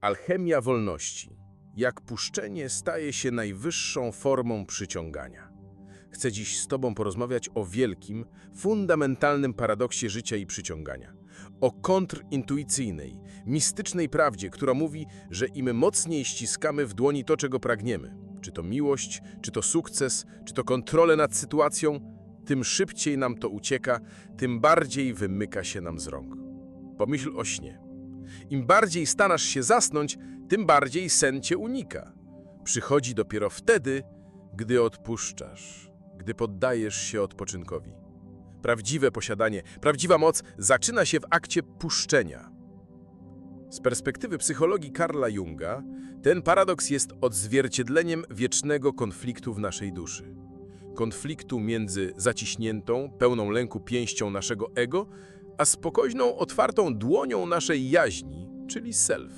Alchemia wolności. Jak puszczenie staje się najwyższą formą przyciągania. Chcę dziś z Tobą porozmawiać o wielkim, fundamentalnym paradoksie życia i przyciągania. O kontrintuicyjnej, mistycznej prawdzie, która mówi, że im mocniej ściskamy w dłoni to, czego pragniemy, czy to miłość, czy to sukces, czy to kontrolę nad sytuacją, tym szybciej nam to ucieka, tym bardziej wymyka się nam z rąk. Pomyśl o śnie. Im bardziej starasz się zasnąć, tym bardziej sen cię unika. Przychodzi dopiero wtedy, gdy odpuszczasz, gdy poddajesz się odpoczynkowi. Prawdziwe posiadanie, prawdziwa moc zaczyna się w akcie puszczenia. Z perspektywy psychologii Karla Junga, ten paradoks jest odzwierciedleniem wiecznego konfliktu w naszej duszy. Konfliktu między zaciśniętą, pełną lęku pięścią naszego ego, a spokojną, otwartą dłonią naszej jaźni, czyli self.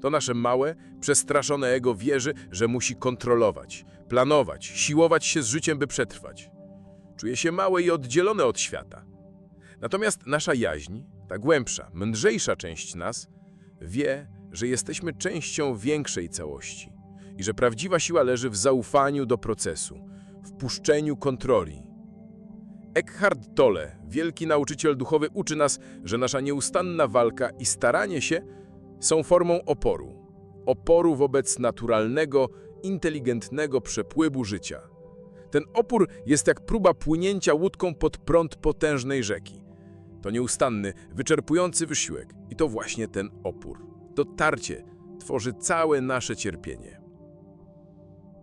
To nasze małe, przestraszone ego wierzy, że musi kontrolować, planować, siłować się z życiem, by przetrwać. Czuje się małe i oddzielone od świata. Natomiast nasza jaźń, ta głębsza, mądrzejsza część nas, wie, że jesteśmy częścią większej całości i że prawdziwa siła leży w zaufaniu do procesu, w puszczeniu kontroli. Eckhart Tolle, wielki nauczyciel duchowy, uczy nas, że nasza nieustanna walka i staranie się są formą oporu. Oporu wobec naturalnego, inteligentnego przepływu życia. Ten opór jest jak próba płynięcia łódką pod prąd potężnej rzeki. To nieustanny, wyczerpujący wysiłek i to właśnie ten opór, to tarcie tworzy całe nasze cierpienie.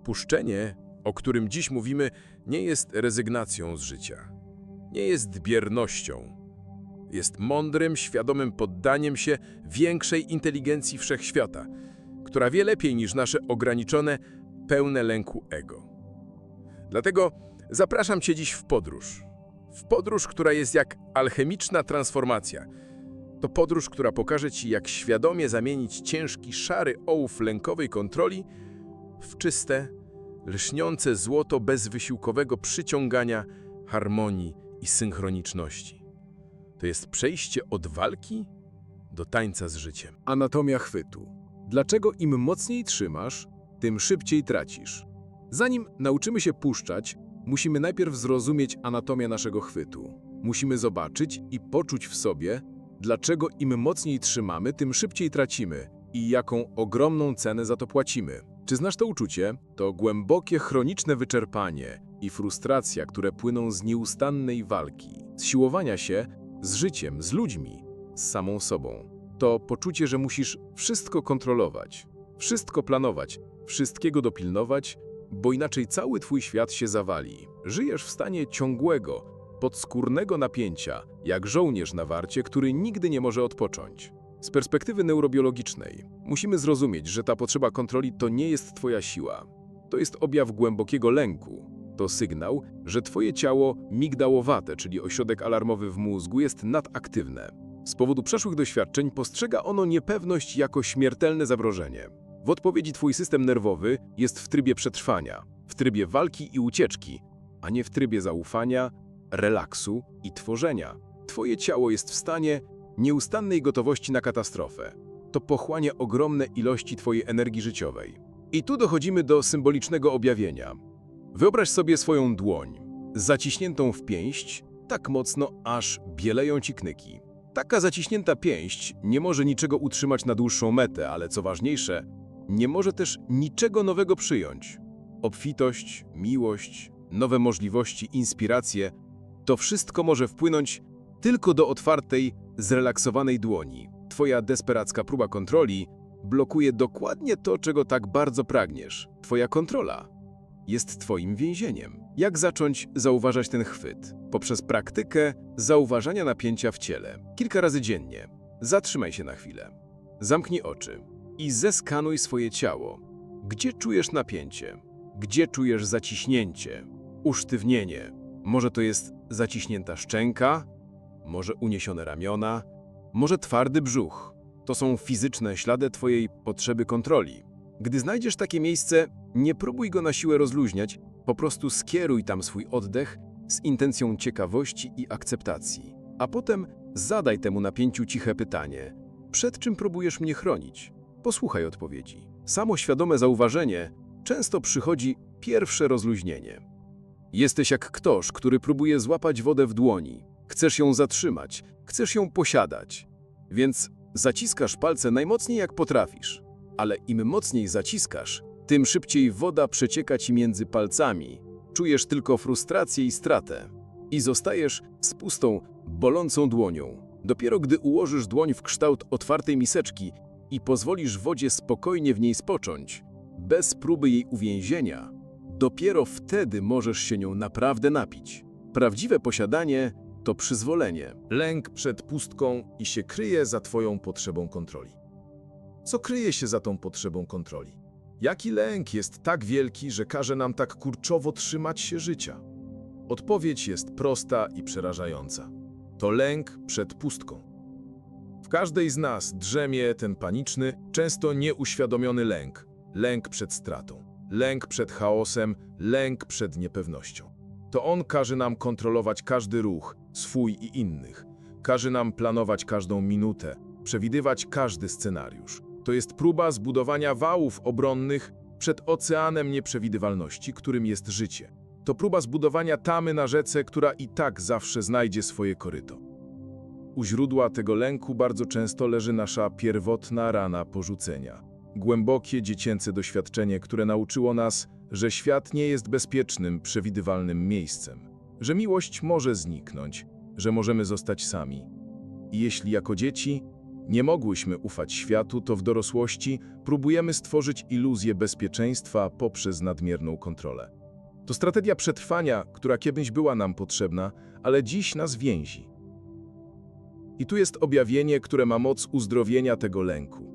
Puszczenie, o którym dziś mówimy, nie jest rezygnacją z życia. Nie jest biernością. Jest mądrym, świadomym poddaniem się większej inteligencji wszechświata, która wie lepiej niż nasze ograniczone, pełne lęku ego. Dlatego zapraszam Cię dziś w podróż. W podróż, która jest jak alchemiczna transformacja. To podróż, która pokaże Ci, jak świadomie zamienić ciężki, szary ołów lękowej kontroli w czyste, lśniące złoto bezwysiłkowego przyciągania, harmonii i synchroniczności. To jest przejście od walki do tańca z życiem. Anatomia chwytu. Dlaczego im mocniej trzymasz, tym szybciej tracisz? Zanim nauczymy się puszczać, musimy najpierw zrozumieć anatomię naszego chwytu. Musimy zobaczyć i poczuć w sobie, dlaczego im mocniej trzymamy, tym szybciej tracimy i jaką ogromną cenę za to płacimy. Czy znasz to uczucie? To głębokie, chroniczne wyczerpanie i frustracja, które płyną z nieustannej walki, z siłowania się z życiem, z ludźmi, z samą sobą. To poczucie, że musisz wszystko kontrolować, wszystko planować, wszystkiego dopilnować, bo inaczej cały twój świat się zawali. Żyjesz w stanie ciągłego, podskórnego napięcia, jak żołnierz na warcie, który nigdy nie może odpocząć. Z perspektywy neurobiologicznej musimy zrozumieć, że ta potrzeba kontroli to nie jest twoja siła. To jest objaw głębokiego lęku. To sygnał, że twoje ciało migdałowate, czyli ośrodek alarmowy w mózgu, jest nadaktywne. Z powodu przeszłych doświadczeń postrzega ono niepewność jako śmiertelne zagrożenie. W odpowiedzi twój system nerwowy jest w trybie przetrwania, w trybie walki i ucieczki, a nie w trybie zaufania, relaksu i tworzenia. Twoje ciało jest w stanie nieustannej gotowości na katastrofę. To pochłania ogromne ilości twojej energii życiowej. I tu dochodzimy do symbolicznego objawienia. Wyobraź sobie swoją dłoń, zaciśniętą w pięść, tak mocno, aż bieleją ci knyki. Taka zaciśnięta pięść nie może niczego utrzymać na dłuższą metę, ale co ważniejsze, nie może też niczego nowego przyjąć. Obfitość, miłość, nowe możliwości, inspiracje to wszystko może wpłynąć tylko do otwartej, zrelaksowanej dłoni. Twoja desperacka próba kontroli blokuje dokładnie to, czego tak bardzo pragniesz. Twoja kontrola jest Twoim więzieniem. Jak zacząć zauważać ten chwyt? Poprzez praktykę zauważania napięcia w ciele. Kilka razy dziennie. Zatrzymaj się na chwilę. Zamknij oczy i zeskanuj swoje ciało. Gdzie czujesz napięcie? Gdzie czujesz zaciśnięcie? Usztywnienie. Może to jest zaciśnięta szczęka? Może uniesione ramiona? Może twardy brzuch? To są fizyczne ślady Twojej potrzeby kontroli. Gdy znajdziesz takie miejsce, nie próbuj go na siłę rozluźniać, po prostu skieruj tam swój oddech z intencją ciekawości i akceptacji. A potem zadaj temu napięciu ciche pytanie: przed czym próbujesz mnie chronić? Posłuchaj odpowiedzi. Samo świadome zauważenie często przychodzi pierwsze rozluźnienie. Jesteś jak ktoś, który próbuje złapać wodę w dłoni. Chcesz ją zatrzymać, chcesz ją posiadać. Więc zaciskasz palce najmocniej jak potrafisz. Ale im mocniej zaciskasz, tym szybciej woda przecieka ci między palcami. Czujesz tylko frustrację i stratę. I zostajesz z pustą, bolącą dłonią. Dopiero gdy ułożysz dłoń w kształt otwartej miseczki i pozwolisz wodzie spokojnie w niej spocząć, bez próby jej uwięzienia, dopiero wtedy możesz się nią naprawdę napić. Prawdziwe posiadanie to przyzwolenie. Lęk przed pustką i się kryje za Twoją potrzebą kontroli. Co kryje się za tą potrzebą kontroli? Jaki lęk jest tak wielki, że każe nam tak kurczowo trzymać się życia? Odpowiedź jest prosta i przerażająca. To lęk przed pustką. W każdej z nas drzemie ten paniczny, często nieuświadomiony lęk. Lęk przed stratą, lęk przed chaosem, lęk przed niepewnością. To on każe nam kontrolować każdy ruch, swój i innych. Każe nam planować każdą minutę, przewidywać każdy scenariusz. To jest próba zbudowania wałów obronnych przed oceanem nieprzewidywalności, którym jest życie. To próba zbudowania tamy na rzece, która i tak zawsze znajdzie swoje koryto. U źródła tego lęku bardzo często leży nasza pierwotna rana porzucenia. Głębokie dziecięce doświadczenie, które nauczyło nas, że świat nie jest bezpiecznym, przewidywalnym miejscem, że miłość może zniknąć, że możemy zostać sami. I jeśli jako dzieci nie mogłyśmy ufać światu, to w dorosłości próbujemy stworzyć iluzję bezpieczeństwa poprzez nadmierną kontrolę. To strategia przetrwania, która kiedyś była nam potrzebna, ale dziś nas więzi. I tu jest objawienie, które ma moc uzdrowienia tego lęku.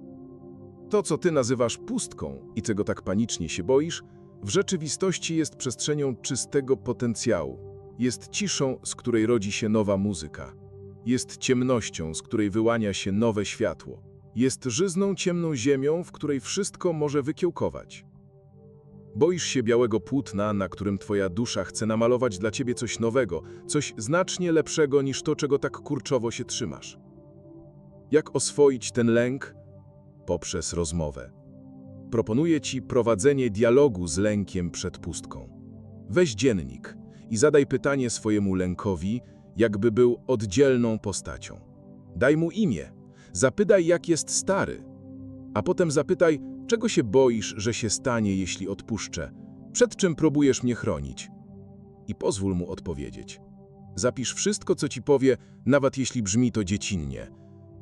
To, co ty nazywasz pustką i czego tak panicznie się boisz, w rzeczywistości jest przestrzenią czystego potencjału. Jest ciszą, z której rodzi się nowa muzyka. Jest ciemnością, z której wyłania się nowe światło. Jest żyzną, ciemną ziemią, w której wszystko może wykiełkować. Boisz się białego płótna, na którym twoja dusza chce namalować dla ciebie coś nowego, coś znacznie lepszego niż to, czego tak kurczowo się trzymasz. Jak oswoić ten lęk? Poprzez rozmowę. Proponuję ci prowadzenie dialogu z lękiem przed pustką. Weź dziennik i zadaj pytanie swojemu lękowi, jakby był oddzielną postacią. Daj mu imię, zapytaj, jak jest stary, a potem zapytaj, czego się boisz, że się stanie, jeśli odpuszczę, przed czym próbujesz mnie chronić. I pozwól mu odpowiedzieć. Zapisz wszystko, co ci powie, nawet jeśli brzmi to dziecinnie.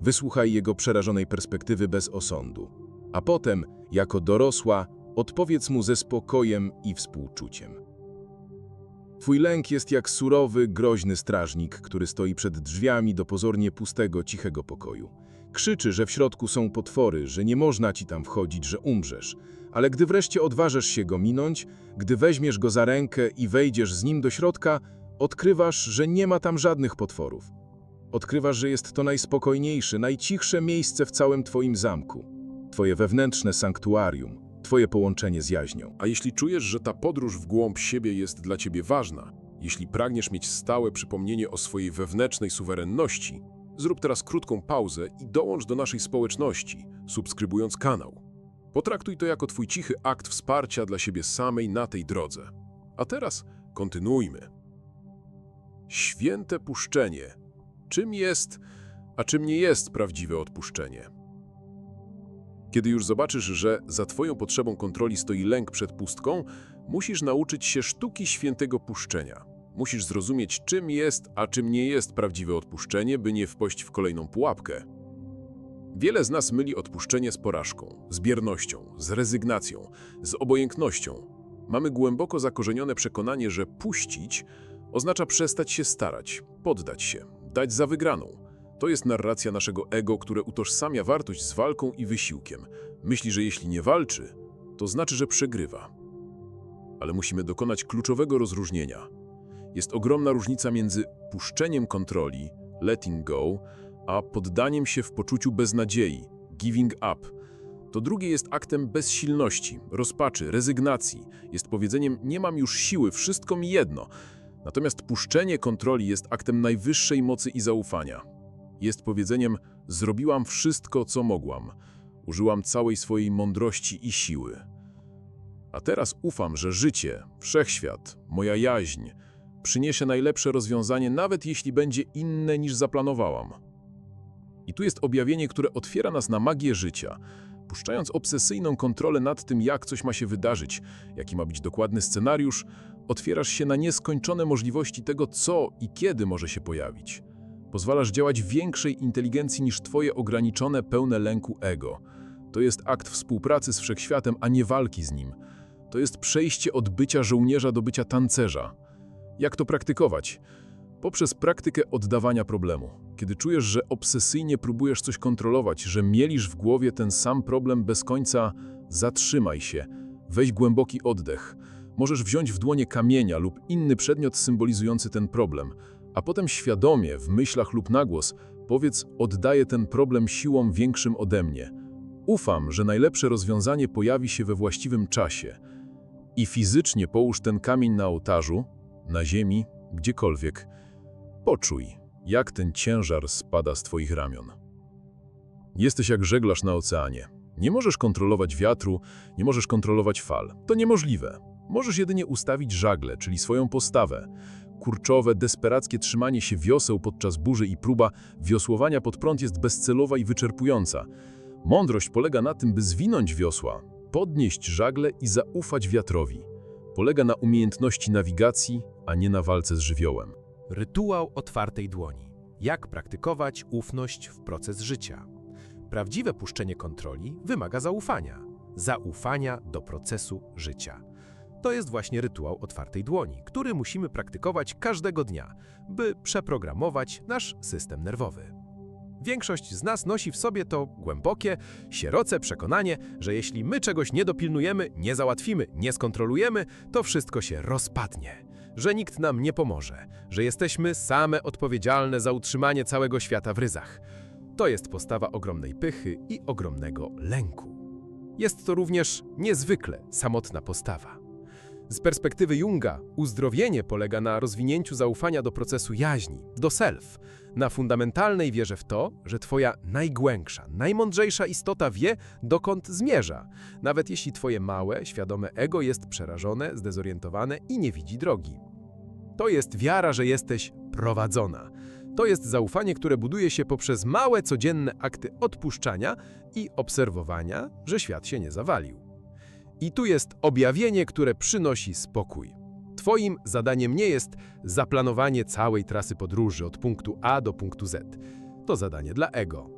Wysłuchaj jego przerażonej perspektywy bez osądu. A potem, jako dorosła, odpowiedz mu ze spokojem i współczuciem. Twój lęk jest jak surowy, groźny strażnik, który stoi przed drzwiami do pozornie pustego, cichego pokoju. Krzyczy, że w środku są potwory, że nie można ci tam wchodzić, że umrzesz. Ale gdy wreszcie odważysz się go minąć, gdy weźmiesz go za rękę i wejdziesz z nim do środka, odkrywasz, że nie ma tam żadnych potworów. Odkrywasz, że jest to najspokojniejsze, najcichsze miejsce w całym twoim zamku. Twoje wewnętrzne sanktuarium, twoje połączenie z jaźnią. A jeśli czujesz, że ta podróż w głąb siebie jest dla ciebie ważna, jeśli pragniesz mieć stałe przypomnienie o swojej wewnętrznej suwerenności, zrób teraz krótką pauzę i dołącz do naszej społeczności, subskrybując kanał. Potraktuj to jako twój cichy akt wsparcia dla siebie samej na tej drodze. A teraz kontynuujmy. Święte puszczenie. Czym jest, a czym nie jest prawdziwe odpuszczenie? Kiedy już zobaczysz, że za twoją potrzebą kontroli stoi lęk przed pustką, musisz nauczyć się sztuki świętego puszczenia. Musisz zrozumieć, czym jest, a czym nie jest prawdziwe odpuszczenie, by nie wpaść w kolejną pułapkę. Wiele z nas myli odpuszczenie z porażką, z biernością, z rezygnacją, z obojętnością. Mamy głęboko zakorzenione przekonanie, że puścić oznacza przestać się starać, poddać się, dać za wygraną. To jest narracja naszego ego, które utożsamia wartość z walką i wysiłkiem. Myśli, że jeśli nie walczy, to znaczy, że przegrywa. Ale musimy dokonać kluczowego rozróżnienia. Jest ogromna różnica między puszczeniem kontroli, letting go, a poddaniem się w poczuciu beznadziei, giving up. To drugie jest aktem bezsilności, rozpaczy, rezygnacji. Jest powiedzeniem nie mam już siły, wszystko mi jedno. Natomiast puszczenie kontroli jest aktem najwyższej mocy i zaufania. Jest powiedzeniem zrobiłam wszystko, co mogłam. Użyłam całej swojej mądrości i siły. A teraz ufam, że życie, wszechświat, moja jaźń przyniesie najlepsze rozwiązanie, nawet jeśli będzie inne niż zaplanowałam. I tu jest objawienie, które otwiera nas na magię życia, puszczając obsesyjną kontrolę nad tym, jak coś ma się wydarzyć, jaki ma być dokładny scenariusz, otwierasz się na nieskończone możliwości tego, co i kiedy może się pojawić. Pozwalasz działać większej inteligencji niż twoje ograniczone, pełne lęku ego. To jest akt współpracy z wszechświatem, a nie walki z nim. To jest przejście od bycia żołnierza do bycia tancerza. Jak to praktykować? Poprzez praktykę oddawania problemu. Kiedy czujesz, że obsesyjnie próbujesz coś kontrolować, że mielisz w głowie ten sam problem bez końca, zatrzymaj się, weź głęboki oddech. Możesz wziąć w dłonie kamienia lub inny przedmiot symbolizujący ten problem, a potem świadomie, w myślach lub na głos, powiedz: Oddaję ten problem siłom większym ode mnie. Ufam, że najlepsze rozwiązanie pojawi się we właściwym czasie. I fizycznie połóż ten kamień na ołtarzu, na ziemi, gdziekolwiek. Poczuj, jak ten ciężar spada z twoich ramion. Jesteś jak żeglarz na oceanie. Nie możesz kontrolować wiatru, nie możesz kontrolować fal. To niemożliwe. Możesz jedynie ustawić żagle, czyli swoją postawę. Kurczowe, desperackie trzymanie się wioseł podczas burzy i próba wiosłowania pod prąd jest bezcelowa i wyczerpująca. Mądrość polega na tym, by zwinąć wiosła, podnieść żagle i zaufać wiatrowi. Polega na umiejętności nawigacji, a nie na walce z żywiołem. Rytuał otwartej dłoni. Jak praktykować ufność w proces życia? Prawdziwe puszczenie kontroli wymaga zaufania. Zaufania do procesu życia. To jest właśnie rytuał otwartej dłoni, który musimy praktykować każdego dnia, by przeprogramować nasz system nerwowy. Większość z nas nosi w sobie to głębokie, sieroce przekonanie, że jeśli my czegoś nie dopilnujemy, nie załatwimy, nie skontrolujemy, to wszystko się rozpadnie. Że nikt nam nie pomoże, że jesteśmy same odpowiedzialne za utrzymanie całego świata w ryzach. To jest postawa ogromnej pychy i ogromnego lęku. Jest to również niezwykle samotna postawa. Z perspektywy Junga, uzdrowienie polega na rozwinięciu zaufania do procesu jaźni, do self, na fundamentalnej wierze w to, że Twoja najgłębsza, najmądrzejsza istota wie, dokąd zmierza, nawet jeśli Twoje małe, świadome ego jest przerażone, zdezorientowane i nie widzi drogi. To jest wiara, że jesteś prowadzona. To jest zaufanie, które buduje się poprzez małe, codzienne akty odpuszczania i obserwowania, że świat się nie zawalił. I tu jest objawienie, które przynosi spokój. Twoim zadaniem nie jest zaplanowanie całej trasy podróży od punktu A do punktu Z. To zadanie dla ego.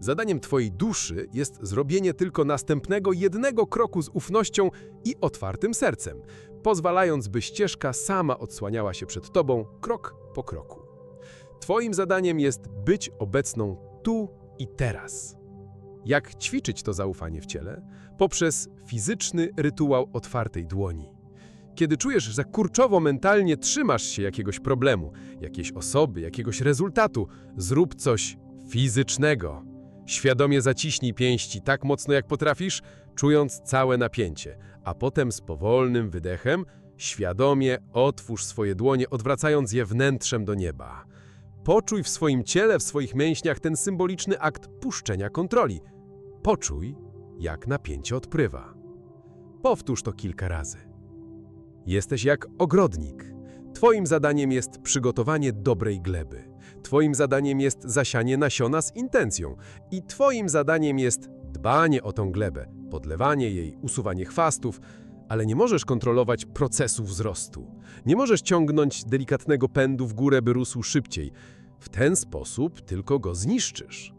Zadaniem Twojej duszy jest zrobienie tylko następnego jednego kroku z ufnością i otwartym sercem, pozwalając, by ścieżka sama odsłaniała się przed Tobą krok po kroku. Twoim zadaniem jest być obecną tu i teraz. Jak ćwiczyć to zaufanie w ciele? Poprzez fizyczny rytuał otwartej dłoni. Kiedy czujesz, że kurczowo mentalnie trzymasz się jakiegoś problemu, jakiejś osoby, jakiegoś rezultatu, zrób coś fizycznego. Świadomie zaciśnij pięści tak mocno jak potrafisz, czując całe napięcie, a potem z powolnym wydechem świadomie otwórz swoje dłonie, odwracając je wnętrzem do nieba. Poczuj w swoim ciele, w swoich mięśniach ten symboliczny akt puszczenia kontroli. Poczuj, jak napięcie odprywa. Powtórz to kilka razy. Jesteś jak ogrodnik. Twoim zadaniem jest przygotowanie dobrej gleby. Twoim zadaniem jest zasianie nasiona z intencją. I Twoim zadaniem jest dbanie o tą glebę, podlewanie jej, usuwanie chwastów, ale nie możesz kontrolować procesu wzrostu. Nie możesz ciągnąć delikatnego pędu w górę, by rósł szybciej. W ten sposób tylko go zniszczysz.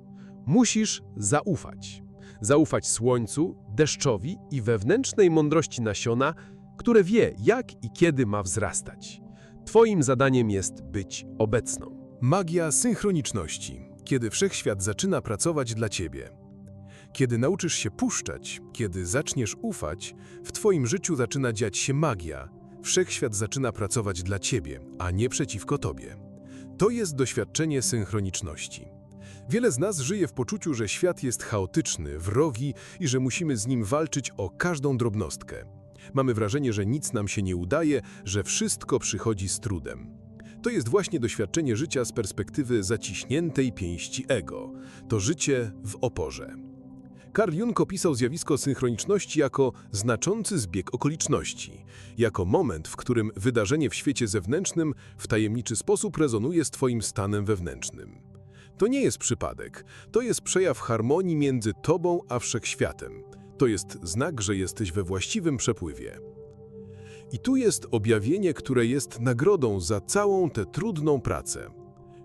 Musisz zaufać. Zaufać słońcu, deszczowi i wewnętrznej mądrości nasiona, które wie, jak i kiedy ma wzrastać. Twoim zadaniem jest być obecną. Magia synchroniczności, kiedy wszechświat zaczyna pracować dla ciebie. Kiedy nauczysz się puszczać, kiedy zaczniesz ufać, w twoim życiu zaczyna dziać się magia. Wszechświat zaczyna pracować dla ciebie, a nie przeciwko tobie. To jest doświadczenie synchroniczności. Wiele z nas żyje w poczuciu, że świat jest chaotyczny, wrogi i że musimy z nim walczyć o każdą drobnostkę. Mamy wrażenie, że nic nam się nie udaje, że wszystko przychodzi z trudem. To jest właśnie doświadczenie życia z perspektywy zaciśniętej pięści ego. To życie w oporze. Carl Jung opisał zjawisko synchroniczności jako znaczący zbieg okoliczności, jako moment, w którym wydarzenie w świecie zewnętrznym w tajemniczy sposób rezonuje z Twoim stanem wewnętrznym. To nie jest przypadek, to jest przejaw harmonii między Tobą a Wszechświatem. To jest znak, że jesteś we właściwym przepływie. I tu jest objawienie, które jest nagrodą za całą tę trudną pracę.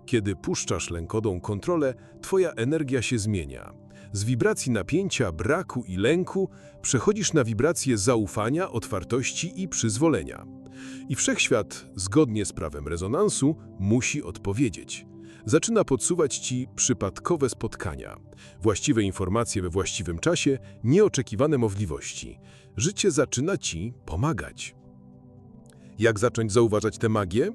Kiedy puszczasz lękodą kontrolę, Twoja energia się zmienia. Z wibracji napięcia, braku i lęku przechodzisz na wibrację zaufania, otwartości i przyzwolenia. I wszechświat, zgodnie z prawem rezonansu, musi odpowiedzieć. Zaczyna podsuwać ci przypadkowe spotkania, właściwe informacje we właściwym czasie, nieoczekiwane możliwości. Życie zaczyna ci pomagać. Jak zacząć zauważać tę magię?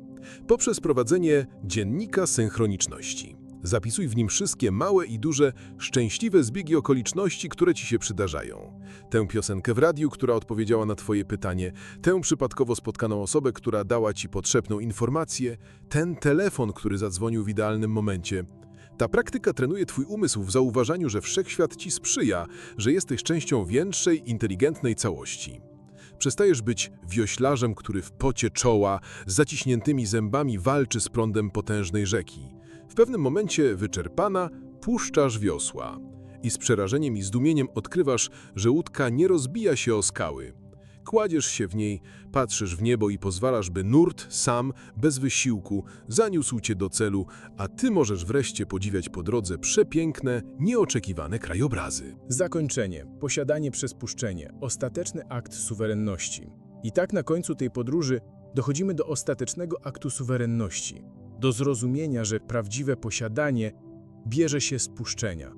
Poprzez prowadzenie dziennika synchroniczności. Zapisuj w nim wszystkie małe i duże, szczęśliwe zbiegi okoliczności, które ci się przydarzają. Tę piosenkę w radiu, która odpowiedziała na twoje pytanie, tę przypadkowo spotkaną osobę, która dała ci potrzebną informację, ten telefon, który zadzwonił w idealnym momencie. Ta praktyka trenuje twój umysł w zauważaniu, że wszechświat ci sprzyja, że jesteś częścią większej, inteligentnej całości. Przestajesz być wioślarzem, który w pocie czoła, z zaciśniętymi zębami walczy z prądem potężnej rzeki. W pewnym momencie, wyczerpana, puszczasz wiosła. I z przerażeniem i zdumieniem odkrywasz, że łódka nie rozbija się o skały. Kładziesz się w niej, patrzysz w niebo i pozwalasz, by nurt sam, bez wysiłku, zaniósł cię do celu, a ty możesz wreszcie podziwiać po drodze przepiękne, nieoczekiwane krajobrazy. Zakończenie, posiadanie przez puszczenie, ostateczny akt suwerenności. I tak na końcu tej podróży dochodzimy do ostatecznego aktu suwerenności, do zrozumienia, że prawdziwe posiadanie bierze się z puszczenia.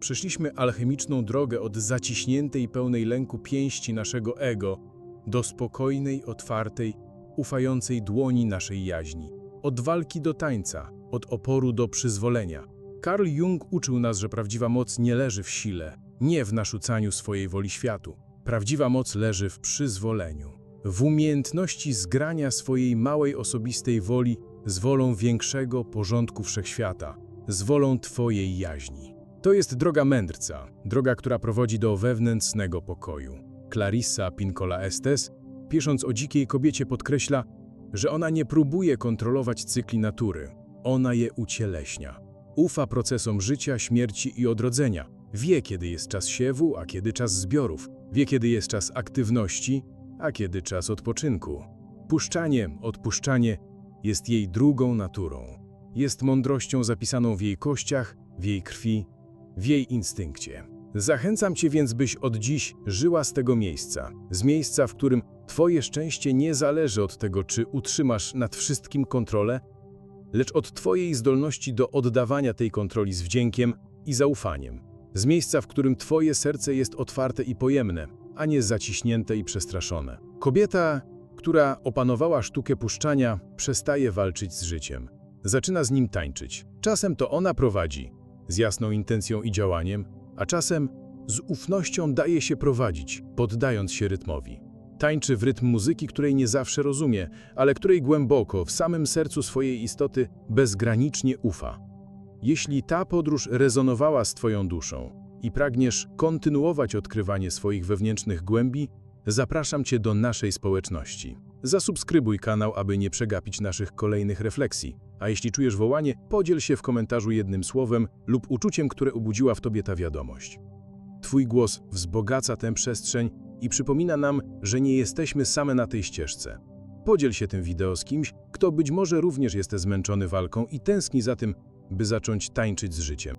Przeszliśmy alchemiczną drogę od zaciśniętej i pełnej lęku pięści naszego ego do spokojnej, otwartej, ufającej dłoni naszej jaźni. Od walki do tańca, od oporu do przyzwolenia. Carl Jung uczył nas, że prawdziwa moc nie leży w sile, nie w narzucaniu swojej woli światu. Prawdziwa moc leży w przyzwoleniu, w umiejętności zgrania swojej małej osobistej woli z wolą większego porządku wszechświata, z wolą Twojej jaźni. To jest droga mędrca, droga, która prowadzi do wewnętrznego pokoju. Clarissa Pincola Estes, pisząc o dzikiej kobiecie, podkreśla, że ona nie próbuje kontrolować cykli natury, ona je ucieleśnia. Ufa procesom życia, śmierci i odrodzenia. Wie, kiedy jest czas siewu, a kiedy czas zbiorów. Wie, kiedy jest czas aktywności, a kiedy czas odpoczynku. Puszczanie, odpuszczanie jest jej drugą naturą. Jest mądrością zapisaną w jej kościach, w jej krwi, w jej instynkcie. Zachęcam Cię więc, byś od dziś żyła z tego miejsca, z miejsca, w którym Twoje szczęście nie zależy od tego, czy utrzymasz nad wszystkim kontrolę, lecz od Twojej zdolności do oddawania tej kontroli z wdziękiem i zaufaniem. Z miejsca, w którym Twoje serce jest otwarte i pojemne, a nie zaciśnięte i przestraszone. Kobieta, która opanowała sztukę puszczania, przestaje walczyć z życiem. Zaczyna z nim tańczyć. Czasem to ona prowadzi, z jasną intencją i działaniem, a czasem z ufnością daje się prowadzić, poddając się rytmowi. Tańczy w rytm muzyki, której nie zawsze rozumie, ale której głęboko, w samym sercu swojej istoty, bezgranicznie ufa. Jeśli ta podróż rezonowała z Twoją duszą i pragniesz kontynuować odkrywanie swoich wewnętrznych głębi, zapraszam Cię do naszej społeczności. Zasubskrybuj kanał, aby nie przegapić naszych kolejnych refleksji. A jeśli czujesz wołanie, podziel się w komentarzu jednym słowem lub uczuciem, które obudziła w Tobie ta wiadomość. Twój głos wzbogaca tę przestrzeń i przypomina nam, że nie jesteśmy same na tej ścieżce. Podziel się tym wideo z kimś, kto być może również jest zmęczony walką i tęskni za tym, by zacząć tańczyć z życiem.